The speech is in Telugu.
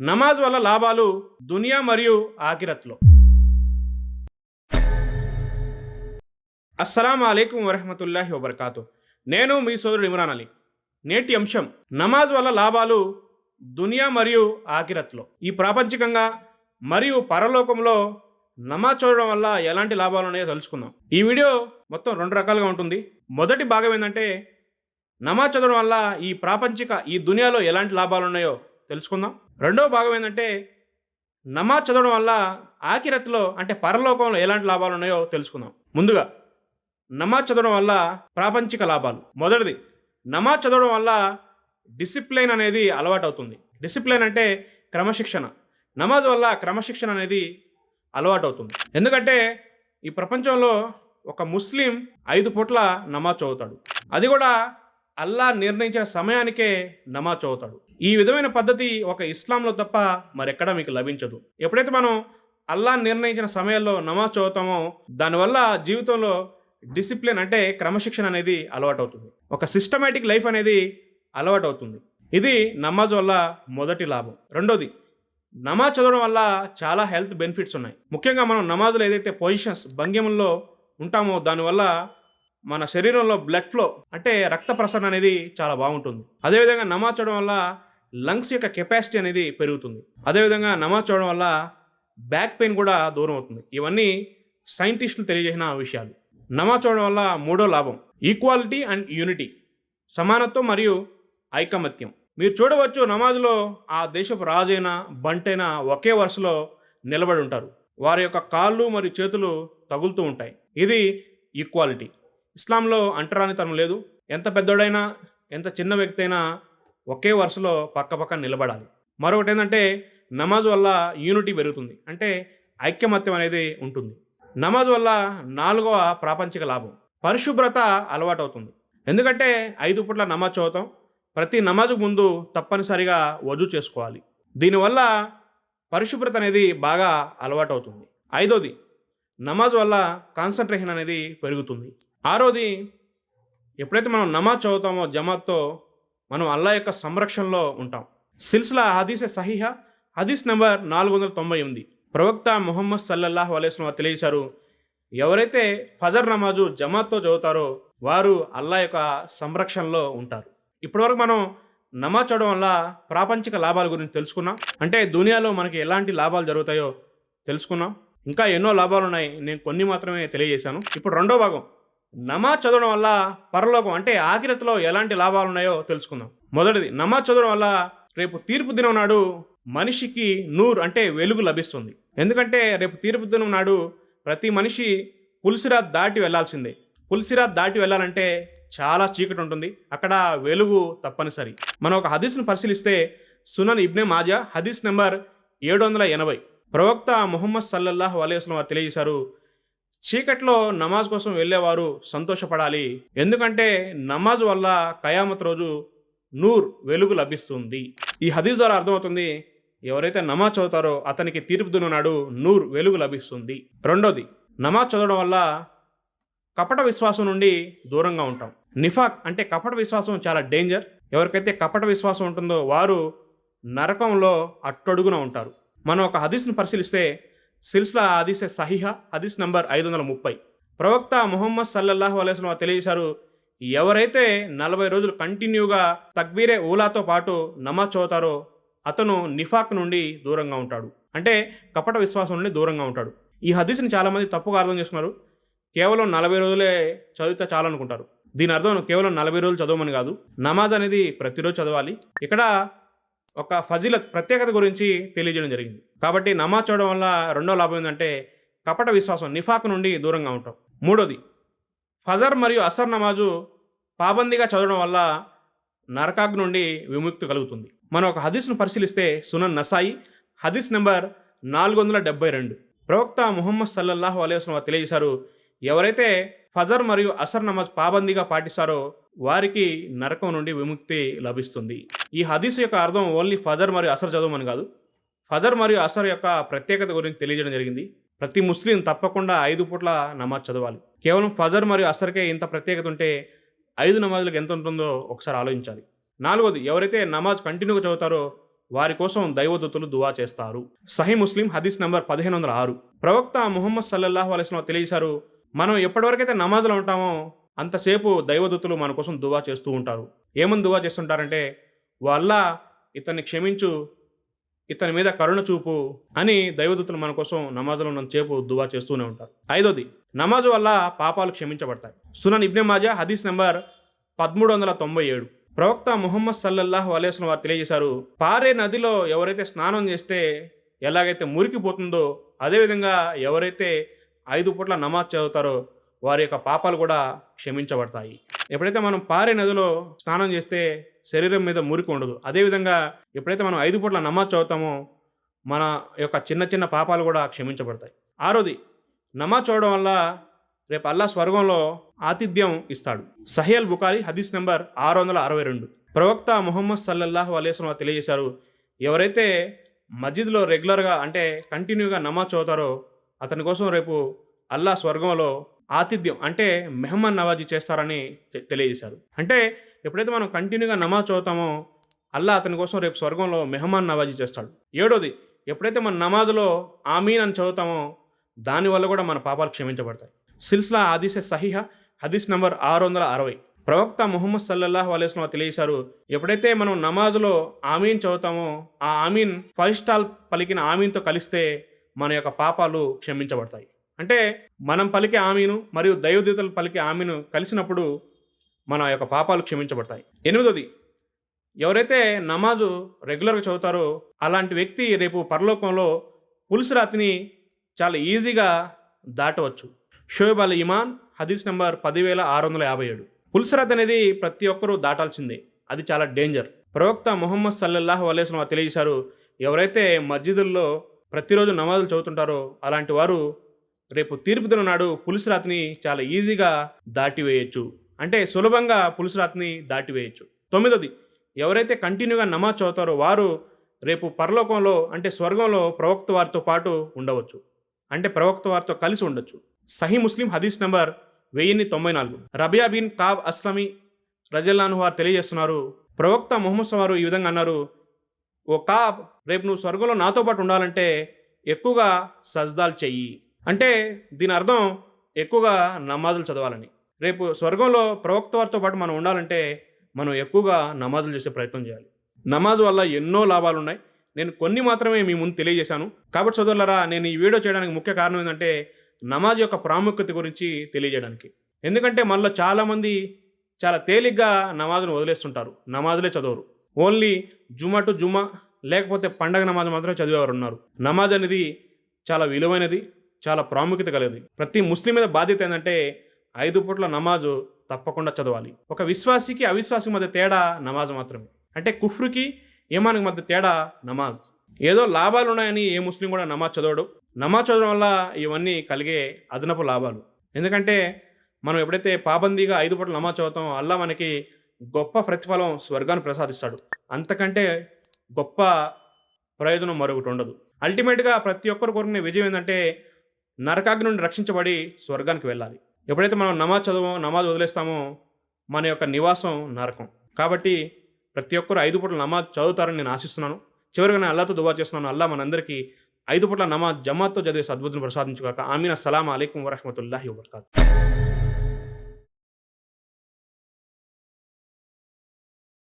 నమాజ్ వల్ల లాభాలు దునియా మరియు ఆకిరత్లో అస్సలం అయికం వరహమతుల్లాహి వబర్కాతు. నేను మీ సోదరుడు ఇమ్రాన్ అలీ. నేటి అంశం నమాజ్ వల్ల లాభాలు దునియా మరియు ఆకిరత్లో ఈ ప్రాపంచికంగా మరియు పరలోకంలో నమాజ్ చూడడం వల్ల ఎలాంటి లాభాలు ఉన్నాయో తెలుసుకుందాం. ఈ వీడియో మొత్తం రెండు రకాలుగా ఉంటుంది. మొదటి భాగం ఏంటంటే నమాజ్ చదవడం వల్ల ఈ ప్రాపంచిక ఈ దునియాలో ఎలాంటి లాభాలు ఉన్నాయో తెలుసుకుందాం. రెండో భాగం ఏంటంటే నమాజ్ చదవడం వల్ల ఆఖిరత్లో అంటే పరలోకంలో ఎలాంటి లాభాలు ఉన్నాయో తెలుసుకుందాం. ముందుగా నమాజ్ చదవడం వల్ల ప్రాపంచిక లాభాలు. మొదటిది నమాజ్ చదవడం వల్ల డిసిప్లైన్ అనేది అలవాటు అవుతుంది డిసిప్లైన్ అంటే క్రమశిక్షణ. నమాజ్ వల్ల క్రమశిక్షణ అనేది అలవాటు అవుతుంది ఎందుకంటే ఈ ప్రపంచంలో ఒక ముస్లిం ఐదు పూట్ల నమాజ్ చదువుతాడు. అది కూడా అల్లా నిర్ణయించిన సమయానికే నమాజ్ చదువుతాడు. ఈ విధమైన పద్ధతి ఒక ఇస్లాంలో తప్ప మరెక్కడా మీకు లభించదు. ఎప్పుడైతే మనం అల్లా నిర్ణయించిన సమయాల్లో నమాజ్ చదువుతామో దానివల్ల జీవితంలో డిసిప్లిన్ అంటే క్రమశిక్షణ అనేది అలవాటు అవుతుంది ఒక సిస్టమేటిక్ లైఫ్ అనేది అలవాటు అవుతుంది ఇది నమాజ్ వల్ల మొదటి లాభం. రెండోది నమాజ్ చదవడం వల్ల చాలా హెల్త్ బెనిఫిట్స్ ఉన్నాయి. ముఖ్యంగా మనం నమాజ్లో ఏదైతే పొజిషన్స్ భంగిముల్లో ఉంటామో దానివల్ల మన శరీరంలో బ్లడ్ ఫ్లో అంటే రక్త ప్రసరణ అనేది చాలా బాగుంటుంది. అదేవిధంగా నమాజ్ చదవడం వల్ల లంగ్స్ యొక్క కెపాసిటీ అనేది పెరుగుతుంది. అదేవిధంగా నమాజ్ చదవడం వల్ల బ్యాక్ పెయిన్ కూడా దూరం అవుతుంది. ఇవన్నీ సైంటిస్టులు తెలియజేసిన విషయాలు. నమాజ్ చదవడం వల్ల మూడో లాభం ఈక్వాలిటీ అండ్ యూనిటీ సమానత్వం మరియు ఐకమత్యం. మీరు చూడవచ్చు నమాజ్లో ఆ దేశపు రాజైనా బంటైనా ఒకే వరుసలో నిలబడి ఉంటారు. వారి యొక్క కాళ్ళు మరియు చేతులు తగులుతూ ఉంటాయి. ఇది ఈక్వాలిటీ ఇస్లాంలో అంటరానితనం లేదు. ఎంత పెద్దోడైనా ఎంత చిన్న వ్యక్తి అయినా ఒకే వరుసలో పక్క పక్క నిలబడాలి. మరొకటి ఏంటంటే నమాజ్ వల్ల యూనిటీ పెరుగుతుంది. అంటే ఐక్యమత్యం అనేది ఉంటుంది. నమాజ్ వల్ల నాలుగవ ప్రాపంచిక లాభం. పరిశుభ్రత అలవాటు అవుతుంది ఎందుకంటే ఐదు పూట్ల నమాజ్ చదువుతాం. ప్రతి నమాజు ముందు తప్పనిసరిగా వజు చేసుకోవాలి. దీనివల్ల పరిశుభ్రత అనేది బాగా అలవాటు అవుతుంది ఐదోది నమాజ్ వల్ల కాన్సన్ట్రేషన్ అనేది పెరుగుతుంది. ఆరోది ఎప్పుడైతే మనం నమాజ్ చదువుతామో జమాత్తో మనం అల్లా యొక్క సంరక్షణలో ఉంటాం. సిల్సిలా హదీసే సహీహ. హదీస్ నెంబర్ నాలుగు వందల తొంభై ఎనిమిది. ప్రవక్త మొహమ్మద్ సల్లల్లాహు అలైస్లం వారు తెలియజేశారు ఎవరైతే ఫజర్ నమాజు జమాత్తో చదువుతారో వారు అల్లా యొక్క సంరక్షణలో ఉంటారు. ఇప్పటివరకు మనం నమాజ్ చదవడం వల్ల ప్రాపంచిక లాభాల గురించి తెలుసుకున్నాం. అంటే దునియాలో మనకి ఎలాంటి లాభాలు జరుగుతాయో తెలుసుకున్నాం. ఇంకా ఎన్నో లాభాలు ఉన్నాయి నేను కొన్ని మాత్రమే తెలియజేశాను. ఇప్పుడు రెండో భాగం. నమాజ్ చదవడం వల్ల పరలోకం అంటే ఆఖిరతలో ఎలాంటి లాభాలు ఉన్నాయో తెలుసుకుందాం. మొదటిది నమాజ్ చదవడం వల్ల రేపు తీర్పు దినం నాడు మనిషికి నూర్ అంటే వెలుగు లభిస్తుంది. ఎందుకంటే రేపు తీర్పు దినం నాడు ప్రతి మనిషి పులిసిరా దాటి వెళ్ళాల్సిందే. పులిసిరా దాటి వెళ్ళాలంటే చాలా చీకటి ఉంటుంది. అక్కడ వెలుగు తప్పనిసరి. మనం ఒక హదీస్ను పరిశీలిస్తే సునన్ ఇబ్నే మాజా హదీస్ నెంబర్ ఏడు వందల ఎనభై. ప్రవక్త ముహమ్మద్ సల్లల్లాహు అలైహి వారు తెలియజేశారు చీకట్లో నమాజ్ కోసం వెళ్ళేవారు సంతోషపడాలి. ఎందుకంటే నమాజ్ వల్ల కయామత్ రోజు నూర్ వెలుగు లభిస్తుంది. ఈ హదీస్ ద్వారా అర్థమవుతుంది ఎవరైతే నమాజ్ చదువుతారో అతనికి తీర్పు దినాడు నూర్ వెలుగు లభిస్తుంది. రెండోది నమాజ్ చదవడం వల్ల కపట విశ్వాసం నుండి దూరంగా ఉంటాం. నిఫాక్ అంటే కపట విశ్వాసం చాలా డేంజర్. ఎవరికైతే కపట విశ్వాసం ఉంటుందో వారు నరకంలో అట్టడుగున ఉంటారు. మనం ఒక హదీస్ను పరిశీలిస్తే సిల్సిలా హదీసే సహిహా హదీస్ నంబర్ ఐదు వందల ముప్పై ప్రవక్త మొహమ్మద్ సల్లల్లాహు అలైస్లం తెలియజేశారు ఎవరైతే నలభై రోజులు కంటిన్యూగా తక్బీరే ఊలాతో పాటు నమాజ్ చదువుతారో అతను నిఫాక్ నుండి దూరంగా ఉంటాడు. అంటే కపట విశ్వాసం నుండి దూరంగా ఉంటాడు. ఈ హదీస్ని చాలామంది తప్పుగా అర్థం చేసుకున్నారు. కేవలం నలభై రోజులే చదివితే చాలనుకుంటారు. దీని అర్థం కేవలం నలభై రోజులు చదవమని కాదు నమాజ్ అనేది ప్రతిరోజు చదవాలి. ఇక్కడ ఒక ఫజిల ప్రత్యేకత గురించి తెలియజేయడం జరిగింది. కాబట్టి నమాజ్ చదవడం వల్ల రెండో లాభం ఏంటంటే కపట విశ్వాసం నిఫాక్ నుండి దూరంగా ఉంటాం. మూడోది ఫజర్ మరియు అసర్ నమాజు పాబందీగా చదవడం వల్ల నరకాగ్ నుండి విముక్తి కలుగుతుంది. మనం ఒక హదీస్ను పరిశీలిస్తే సునన్ నసాయి హదీస్ నెంబర్ నాలుగు వందల డెబ్బై రెండు. ప్రవక్త ముహమ్మద్ సల్లల్లాహు అలైహి వసల్లం తెలియజేశారు ఎవరైతే ఫజర్ మరియు అసర్ నమాజ్ పాబందీగా పాటిస్తారో వారికి నరకం నుండి విముక్తి లభిస్తుంది. ఈ హదీస్ యొక్క అర్థం ఓన్లీ ఫదర్ మరియు అసర్ చదవమని కాదు. ఫదర్ మరియు అసర్ యొక్క ప్రత్యేకత గురించి తెలియజేయడం జరిగింది. ప్రతి ముస్లిం తప్పకుండా ఐదు పూట్ల నమాజ్ చదవాలి. కేవలం ఫజర్ మరియు అసర్కే ఇంత ప్రత్యేకత ఉంటే ఐదు నమాజులకు ఎంత ఉంటుందో ఒకసారి ఆలోచించాలి. నాలుగోది ఎవరైతే నమాజ్ కంటిన్యూగా చదువుతారో వారి కోసం దైవదూతలు దువా చేస్తారు. సహీ ముస్లిం హదీస్ నంబర్ పదిహేను వందల ఆరు. ప్రవక్త ముహమ్మద్ సల్లల్లాహు అలైస్లం తెలియజేశారు మనం ఎప్పటివరకైతే నమాజ్లో ఉంటామో అంతసేపు దైవదూతలు మన కోసం దువా చేస్తూ ఉంటారు. ఏమని దువా చేస్తుంటారంటే వాళ్ళ ఇతన్ని క్షమించు ఇతని మీద కరుణ చూపు అని దైవదూతలు మన కోసం నమాజులో ఉన్నంతసేపు దువా చేస్తూనే ఉంటారు. ఐదోది నమాజు వల్ల పాపాలు క్షమించబడతాయి. సునన్ ఇబ్నె మాజా హదీస్ నెంబర్ పదమూడు వందల తొంభై ఏడు. ప్రవక్త ముహమ్మద్ సల్లల్లాహు అలైస్లం వారు తెలియజేశారు పారే నదిలో ఎవరైతే స్నానం చేస్తే ఎలాగైతే మురికిపోతుందో అదేవిధంగా ఎవరైతే ఐదు పూట్ల నమాజ్ చదువుతారో వారి యొక్క పాపాలు కూడా క్షమించబడతాయి. ఎప్పుడైతే మనం పారే నదిలో స్నానం చేస్తే శరీరం మీద మురికి ఉండదు. అదేవిధంగా ఎప్పుడైతే మనం ఐదు పూట్ల నమాజ్ చదువుతామో మన యొక్క చిన్న చిన్న పాపాలు కూడా క్షమించబడతాయి. ఆరోది నమాజ్ చదవడం వల్ల రేపు అల్లా స్వర్గంలో ఆతిథ్యం ఇస్తాడు. సహియల్ బుకారి హదీస్ నెంబర్ ఆరు వందల అరవై రెండు. ప్రవక్త ముహమ్మద్ సల్లల్లాహు అలైస్లం తెలియజేశారు ఎవరైతే మస్జిద్లో రెగ్యులర్గా అంటే కంటిన్యూగా నమాజ్ చదువుతారో అతని కోసం రేపు అల్లా స్వర్గంలో ఆతిథ్యం అంటే మెహమాన్ నవాజీ చేస్తారని తెలియజేశారు. అంటే ఎప్పుడైతే మనం కంటిన్యూగా నమాజ్ చదువుతామో అల్లా అతని కోసం రేపు స్వర్గంలో మెహమాన్ నవాజీ చేస్తాడు. ఏడోది ఎప్పుడైతే మన నమాజ్లో ఆమీన్ అని చదువుతామో దానివల్ల కూడా మన పాపాలు క్షమించబడతాయి. సిల్సిలా ఆదిసే సహిహ హదీస్ నంబర్ ఆరు వందల అరవై. ప్రవక్త ముహమ్మద్ సల్లల్లాహు అలైస్లం తెలియజేశారు ఎప్పుడైతే మనం నమాజ్లో ఆమీన్ చదువుతామో ఆ ఆమీన్ ఫైవ్ స్టాల్ పలికిన ఆమీన్తో కలిస్తే మన యొక్క పాపాలు క్షమించబడతాయి. అంటే మనం పలికే ఆమీను మరియు దైవదేవతలు పలికే ఆమెను కలిసినప్పుడు మన యొక్క పాపాలు క్షమించబడతాయి. ఎనిమిదోది ఎవరైతే నమాజు రెగ్యులర్గా చదువుతారో అలాంటి వ్యక్తి రేపు పరలోకంలో పులుసు రాతిని చాలా ఈజీగా దాటవచ్చు. షోయబ్ అల్ ఇమాన్ హదీస్ నెంబర్ పదివేల ఆరు వందల యాభై ఏడు. పుల్సరత్ అనేది ప్రతి ఒక్కరూ దాటాల్సిందే. అది చాలా డేంజర్. ప్రవక్త ముహమ్మద్ సల్లల్లాహు అలైస్లం తెలియజేశారు ఎవరైతే మస్జిదుల్లో ప్రతిరోజు నమాజులు చదువుతుంటారో అలాంటి వారు రేపు తీర్పు దినం నాడు పులుసురాతిని చాలా ఈజీగా దాటివేయచ్చు. అంటే సులభంగా పులుసురాతిని దాటివేయచ్చు. తొమ్మిదోది ఎవరైతే కంటిన్యూగా నమాజ్ చదువుతారో వారు రేపు పరలోకంలో అంటే స్వర్గంలో ప్రవక్త వారితో పాటు ఉండవచ్చు. అంటే ప్రవక్త వారితో కలిసి ఉండొచ్చు. సహీ ముస్లిం హదీస్ నెంబర్ వెయ్యిన్ని తొంభై నాలుగు. రబియా బిన్ కాబ్ అస్లమి రజల్లాను వారు తెలియజేస్తున్నారు ప్రవక్త మొహమ్మద్ వారు ఈ విధంగా అన్నారు ఓ కాబ్ రేపు నువ్వు స్వర్గంలో నాతో పాటు ఉండాలంటే ఎక్కువగా సజ్దాలు చెయ్యి. అంటే దీని అర్థం ఎక్కువగా నమాజులు చదవాలని. రేపు స్వర్గంలో ప్రవక్త వారితో పాటు మనం ఉండాలంటే మనం ఎక్కువగా నమాజులు చేసే ప్రయత్నం చేయాలి. నమాజ్ వల్ల ఎన్నో లాభాలు ఉన్నాయి నేను కొన్ని మాత్రమే మీ ముందు తెలియజేశాను. కాబట్టి సోదరులరా నేను ఈ వీడియో చేయడానికి ముఖ్య కారణం ఏంటంటే నమాజ్ యొక్క ప్రాముఖ్యత గురించి తెలియజేయడానికి. ఎందుకంటే మనలో చాలామంది చాలా తేలిగ్గా నమాజ్ను వదిలేస్తుంటారు. నమాజులే చదవరు. ఓన్లీ జుమా టు జుమా లేకపోతే పండగ నమాజ్ మాత్రమే చదివేవారు ఉన్నారు. నమాజ్ అనేది చాలా విలువైనది. చాలా ప్రాముఖ్యత కలిగింది. ప్రతి ముస్లిం మీద బాధ్యత ఏంటంటే ఐదు పూట్ల నమాజు తప్పకుండా చదవాలి. ఒక విశ్వాసికి అవిశ్వాసికి మధ్య తేడా నమాజ్ మాత్రమే. అంటే కుఫ్రుకి ఏమానికి మధ్య తేడా నమాజ్. ఏదో లాభాలు ఉన్నాయని ఏ ముస్లిం కూడా నమాజ్ చదవడు. నమాజ్ చదవడం వల్ల ఇవన్నీ కలిగే అదనపు లాభాలు. ఎందుకంటే మనం ఎప్పుడైతే పాబందీగా ఐదు పూటలు నమాజ్ చదువుతామో అల్లా మనకి గొప్ప ప్రతిఫలం స్వర్గాన్ని ప్రసాదిస్తాడు. అంతకంటే గొప్ప ప్రయోజనం మరొకటి ఉండదు. అల్టిమేట్గా ప్రతి ఒక్కరు కోరుకునే విజయం ఏంటంటే నరకాగ్ని నుండి రక్షించబడి స్వర్గానికి వెళ్ళాలి. ఎప్పుడైతే మనం నమాజ్ చదువు నమాజ్ వదిలేస్తామో మన యొక్క నివాసం నరకం. కాబట్టి ప్రతి ఒక్కరు ఐదు పూట్ల నమాజ్ చదువుతారని నేను ఆశిస్తున్నాను. చివరిగా నేను అల్లాతో దువా చేస్తున్నాను. అల్లా మనందరికీ ఐదు పూట్ల నమాజ్ జమాత్తో చదివే సద్బుద్ధిని ప్రసాదించుగాక. ఆమీన. సలాం అలైకుం వరహమతుల్లాహి వబర్కాతు.